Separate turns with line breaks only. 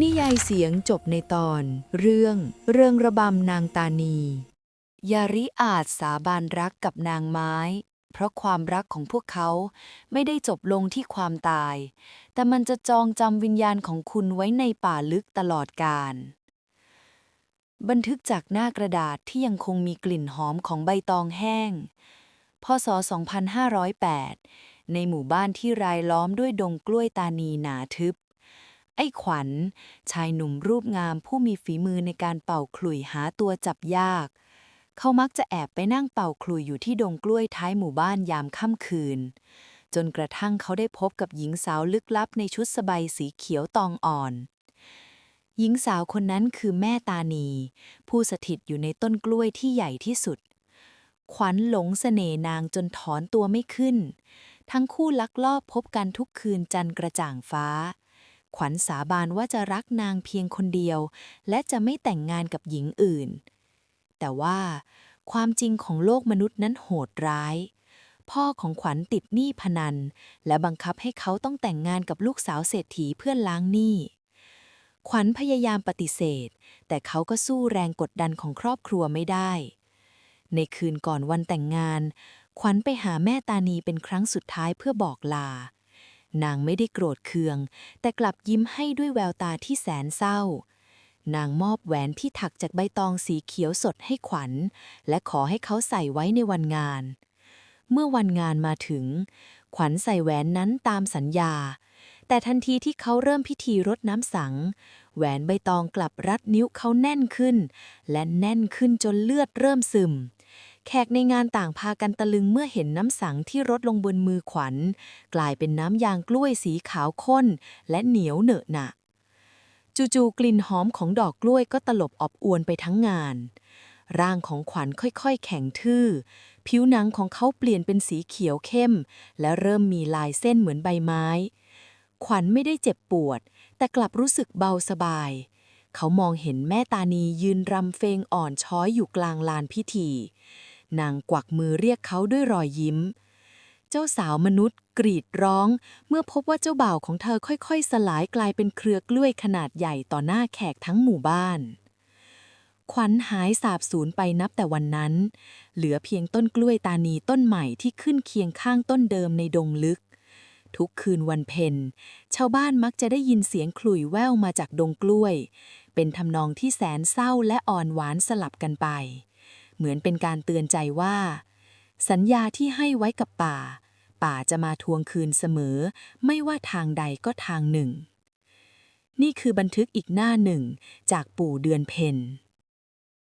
นิยายเสียงจบในตอน เรื่องเรื่องระบำนางตานี ยาริอาจสาบานรักกับนางไม้ เพราะความรักของพวกเขาไม่ได้จบลงที่ความตาย แต่มันจะจองจำวิญญาณของคุณไว้ในป่าลึกตลอดกาลบันทึกจากหน้ากระดาษที่ยังคงมีกลิ่นหอมของใบตองแห้ง พศ 2508 ในหมู่บ้านที่รายล้อมด้วยดงกล้วยตานีหนาทึบ ไอ้ขวัญ ชายหนุ่มรูปงามผู้มีฝีมือในการเป่าขลุ่ยหาตัวจับยาก เขามักจะแอบไปนั่งเป่าขลุ่ยอยู่ที่ดงกล้วยท้ายหมู่บ้านยามค่ำคืน จนกระทั่งเขาได้พบกับหญิงสาวลึกลับในชุดสบายสีเขียวตองอ่อน หญิงสาวคนนั้นคือแม่ตานี ผู้สถิตอยู่ในต้นกล้วยที่ใหญ่ที่สุด ขวัญหลงเสน่นางจนถอนตัวไม่ขึ้น ทั้งคู่ลักลอบพบกันทุกคืนจันกระจ่างฟ้า ขวัญสาบานว่าจะรักนางเพียงคนเดียว และจะไม่แต่งงานกับหญิงอื่น แต่ว่าความจริงของโลกมนุษย์นั้นโหดร้าย พ่อของขวัญติดหนี้พนัน และบังคับให้เขาต้องแต่งงานกับลูกสาวเศรษฐีเพื่อล้างหนี้ ขวัญพยายามปฏิเสธ แต่เขาก็สู้แรงกดดันของครอบครัวไม่ได้ ในคืนก่อนวันแต่งงาน ขวัญไปหาแม่ตานีเป็นครั้งสุดท้ายเพื่อบอกลา นางไม่ได้โกรธเคือง แต่กลับยิ้มให้ด้วยแววตาที่แสนเศร้า นางมอบแหวนที่ถักจากใบตองสีเขียวสดให้ขวัญ และขอให้เขาใส่ไว้ในวันงาน เมื่อวันงานมาถึง ขวัญใส่แหวนนั้นตามสัญญา แต่ทันทีที่เขาเริ่มพิธีรดน้ำสัง แหวนใบตองกลับรัดนิ้วเขาแน่นขึ้น และแน่นขึ้นจนเลือดเริ่มซึม แขกในงานต่างพากันตะลึงเมื่อเห็นน้ำสังที่รดลงบนมือขวัญ กลายเป็นน้ำยางกล้วยสีขาวข้น และเหนียวเหนอะหนะจู่ๆกลิ่นหอมของดอกกล้วยก็ตลบอบอวนไปทั้งงาน ร่างของขวัญค่อยๆ แข็งทื่อ ผิวหนังของเขาเปลี่ยนเป็นสีเขียวเข้ม และเริ่มมีลายเส้นเหมือนใบไม้ ขวัญไม่ได้เจ็บปวด แต่กลับรู้สึกเบาสบาย เขามองเห็นแม่ตานียืนรำเฟงอ่อนช้อยอยู่กลางลานพิธี นางกวักมือเรียกเขาด้วยรอยยิ้ม เจ้าสาวมนุษย์กรีดร้อง เมื่อพบว่าเจ้าบ่าวของเธอค่อยๆ สลายกลายเป็นเครือกล้วยขนาดใหญ่ต่อหน้าแขกทั้งหมู่บ้าน ขวัญหายสาบสูญไปนับแต่วันนั้น เหลือเพียงต้นกล้วยตานีต้นใหม่ที่ขึ้นเคียงข้างต้นเดิมในดงลึกทุกคืนวันเพ็ญชาวบ้านมักจะได้ยินเสียงขลุ่ยแว่วมาจากดงกล้วย เป็นทำนองที่แสนเศร้าและอ่อนหวานสลับกันไป เหมือนเป็นการเตือนใจว่า สัญญาที่ให้ไว้กับป่า ป่าจะมาทวงคืนเสมอ ไม่ว่าทางใดก็ทางหนึ่ง นี่คือบันทึกอีกหน้าหนึ่ง จากปู่เดือนเพ็ญ